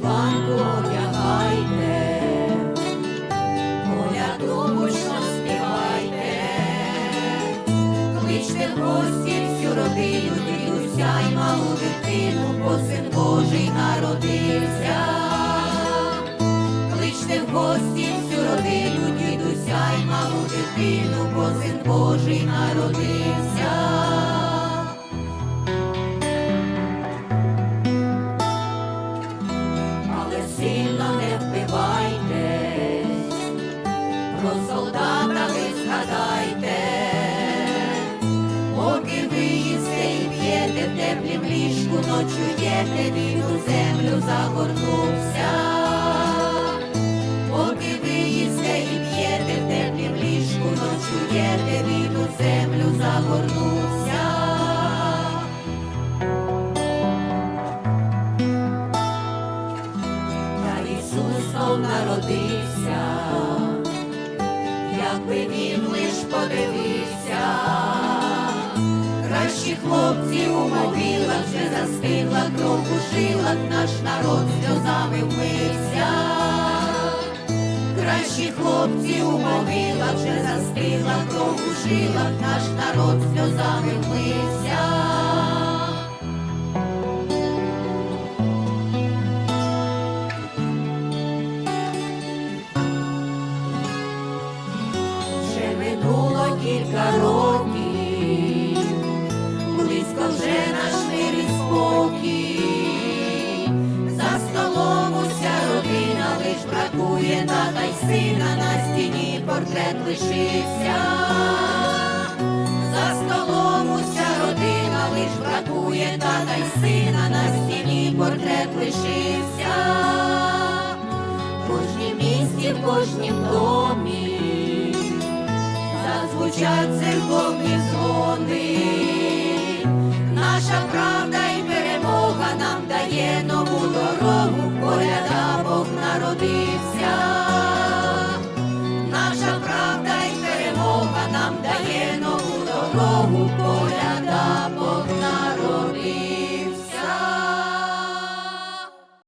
вишиванку одягайте, коляду гучно співайте, кличте в гості всю родину, дідуся малу дитину, бо син Божий народився, кличте в гості всю родину, дідуся й малу дитину, бо син Божий народився. Про солдата ви згадайте, поки ви їсте і п'єте в теплім ліжку, ночуєте, він у землю загорнувся. Поки ви їсте і п'єте в теплім ліжку, ночуєте, він у землю загорнувся. Ісус знов народився, лиш подивився, кращі хлопці у могилах вже застигла кров у жилах, наш народ сльозами вмився. Кращі хлопці у могилах вже застигла кров у жилах, наш народ сльозами вмився. Кілька років, близько вже наш мир і спокій. За столом уся родина лиш бракує тата й сина, на стіні портрет лишився. За столом уся родина лиш бракує тата й сина, на стіні портрет лишився. В кожнім місті, в кожнім домі звучать церковні дзвони, наша правда і перемога нам дає нову дорогу, коляда Бог народив.